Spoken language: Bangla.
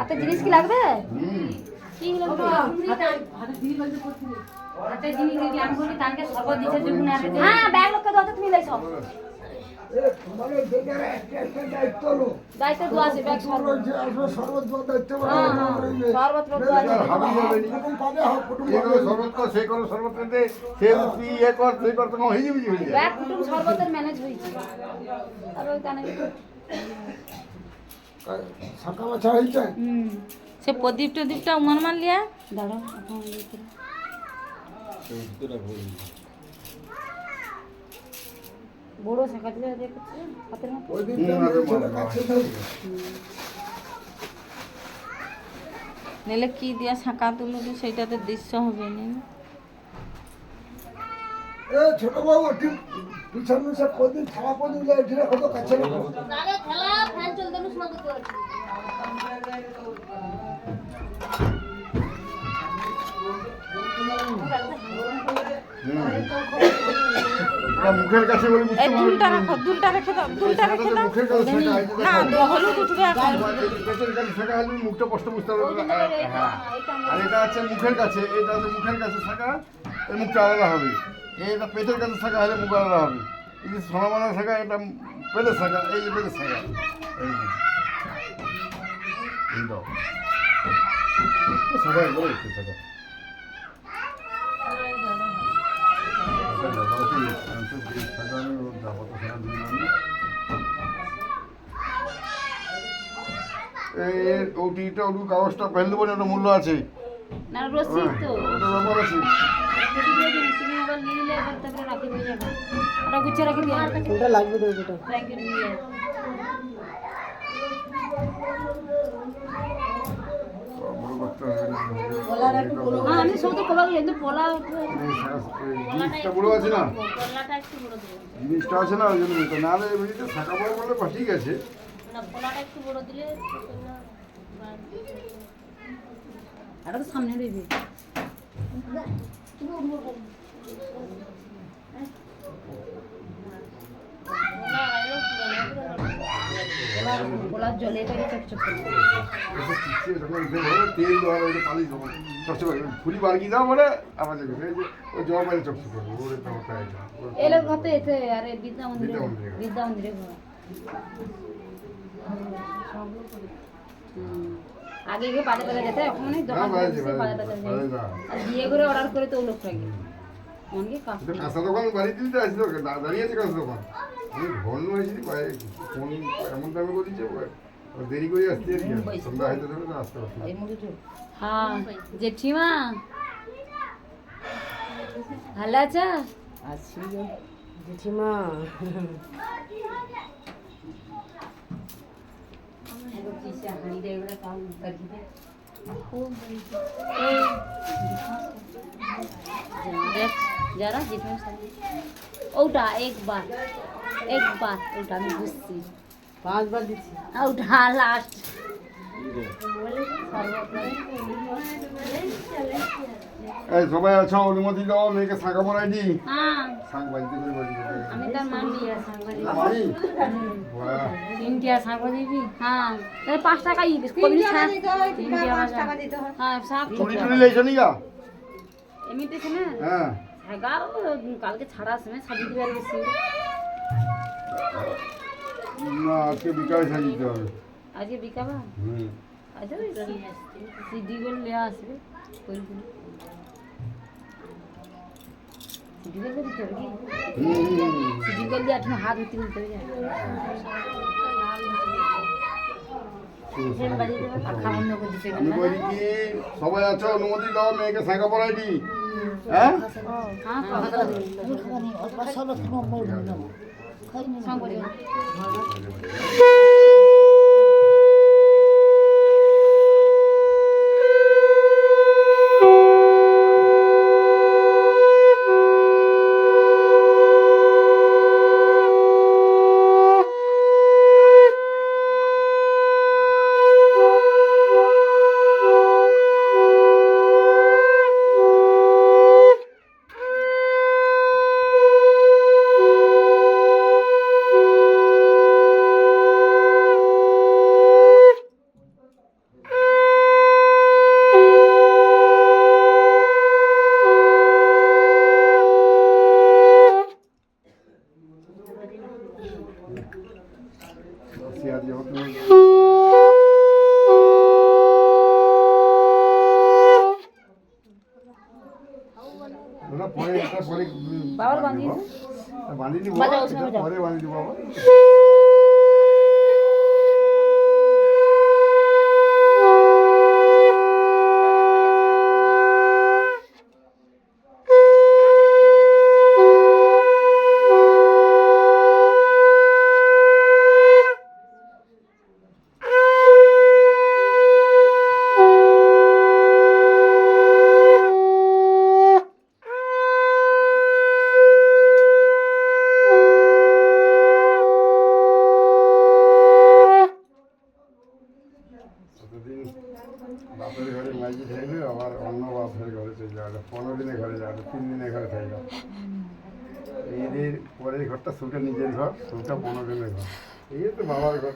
হাতে জিনিস কি লাগবে? কি হাতে যখন হ্যাঁ ব্যাগ লোককে দাও তুমি লাইছো দায়িত্ব দেওয়া আছে ব্যাগ সর্ব হ্যাঁ হ্যাঁ ইয়ে হয়ে হয়ে সর্বতের ম্যানেজ হয়েছে। আর ওই কানে হুম সে প্রদীপ টদীপটা উমান মারলিয়া দাঁড়াও। বড় যায় দেখছে হাতের নিলে কি দিয়া শাঁকা তুলো সেইটাতে দৃশ্য হবে না ছোট বাবু পিছনে সে কদিন যায় কাছে মুখের কাছে বলে বুঝতে পারবে দুলটা রাখো দুলটা রেখে দাও দুলটা রেখে দাও। মুখের কাছে না হলুদ উঠবে এখন পেটের কাছে শাখা হলে মুখটা স্পষ্ট বুঝতে পারবে। হ্যাঁ। আর এটা আছে মুখের কাছে এটা আছে মুখের কাছে শাখা এই মুখটা আলাদা হবে। এটা পেটের কাছে শাখা হলে মুখ আলাদা হবে। এই যে সোনামানা শাখা এটা পেটের শাখা এই যে পেটের শাখা। এই যে। এই দাও সবাই বলে একটু শাখা এই ওটিটা ওটু কাগজটা ফেল দেবো না মূল্য আছে। না রসিদ তো। ওটা ব্যাপার আছে। কেটে দিয়ে দিন, তুমি আবার নিয়ে নিলে এবার তারপরে রাখি দিয়ে যাবে। ওটা গুছিয়ে রাখি দিয়ে ওটা লাগবে তো ওটা ব্যাংকে নিয়ে আমি সব তো কিন্তু পোলা জিনিসটা বড় আছে না? পোলাটা একটু বড় জিনিসটা আছে না ওই জন্য বলতে না এমনিতে শাখা বড় বলে ঠিক আছে। না পোলাটা একটু বড় দিলে এটা তো সামনে দিবি। এতে আরে মন্দিরে। আগে গিয়ে বাজার বাজার যেতে এখন অনেক দোকান আর বিয়ে করে অর্ডার করে তো লোক তো কাঁচা দোকান বাড়িতে দিতে আসছিল দাঁড়িয়ে আছে কাঁচা দোকান। আমি ভন হয়েছি বাইরে ফোন এমন দামে করেছে ও দেরি করে আসতে সন্ধ্যা হয়তো দেবে তো আসতে পারছি হ্যাঁ জেঠিমা। ভালো আছো? আছি জেঠিমা। जरा जितना उठा एक बार एक बार उठा मैं घुसती पाँच बार हाँ, उठा लास्ट এই সবাই আছো অনুমতি দাও মেয়েকে শাঁখা পড়াই দি হ্যাঁ। শাঁখ করে আমি তার হ্যাঁ। তাহলে টাকা ই কবি টাকা দিতে হয়। হ্যাঁ চুরি নি গা এমনিতে শোনে হ্যাঁ। কালকে ছাড়া বেশি। না আজকে বিকালে সাজিতে হবে। আজকে বিকাবা হুম। সিডি গুলো নিয়ে আসবে গেলে বলি কি সবাই আছো অনুমতি দাও মেয়েকে শাঁখা পড়াই দি হ্যাঁ Siyah yok mu? বাবার বানিয়ে বানিয়ে দিব বাবা বাপের ঘরে মাইজি থাকবে, আবার অন্য বাপের ঘরে চলে যাবে। পনেরো দিনে ঘরে যাবে, তিন দিনে ঘরে থাকবে। এদের পরের ঘরটা সুটা নিজের ঘর, সুটা পনেরো দিনের ঘর। এই তো বাবার ঘর